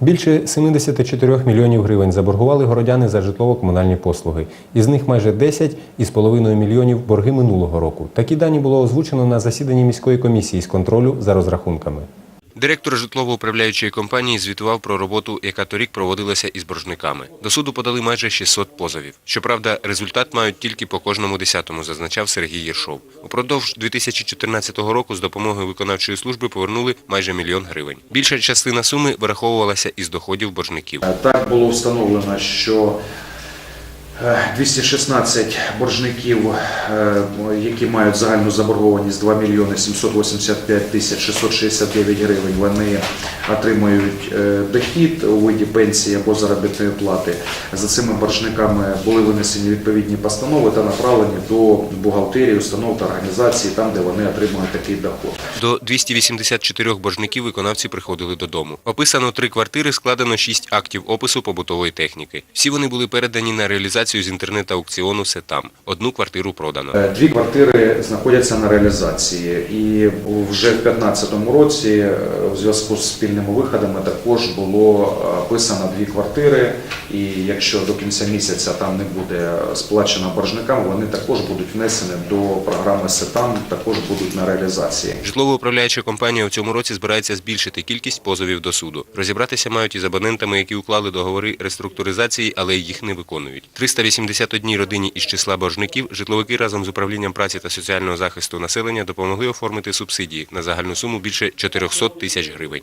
Більше 74 мільйонів гривень заборгували городяни за житлово-комунальні послуги. Із них майже 10,5 мільйонів борги минулого року. Такі дані було озвучено на засіданні міської комісії з контролю за розрахунками. Директор житлово-управляючої компанії звітував про роботу, яка торік проводилася із боржниками. До суду подали майже 600 позовів. Щоправда, результат мають тільки по кожному десятому, зазначав Сергій Єршов. Упродовж 2014 року з допомогою виконавчої служби повернули майже мільйон гривень. Більша частина суми вираховувалася із доходів боржників. Так було встановлено, що 216 боржників, е, які мають загальну заборгованість 2 мільйони 785 тисяч 669 гривень, вони отримують е, дохід у виді пенсії або заробітної плати. За цими боржниками були винесені відповідні постанови та направлені до бухгалтерії, установ та організацій, там, де вони отримують такий доход. До 284 боржників виконавці приходили додому. Описано три квартири, складено шість актів опису побутової техніки. Всі вони були передані на реалізацію з інтернет-аукціону «Все там». Одну квартиру продано. Е, Дві квартири знаходяться на реалізації, і вже в 2015 році, е, в зв'язку з спільними виходами, також було е, описано дві квартири. І якщо до кінця місяця там не буде сплачено боржникам, вони також будуть внесені до програми СЕТАМ, також будуть на реалізації. Житлово-управляюча компанія у цьому році збирається збільшити кількість позовів до суду. Розібратися мають із абонентами, які уклали договори реструктуризації, але їх не виконують. 381 родині із числа боржників житловики разом з управлінням праці та соціального захисту населення допомогли оформити субсидії на загальну суму більше 400 тисяч гривень.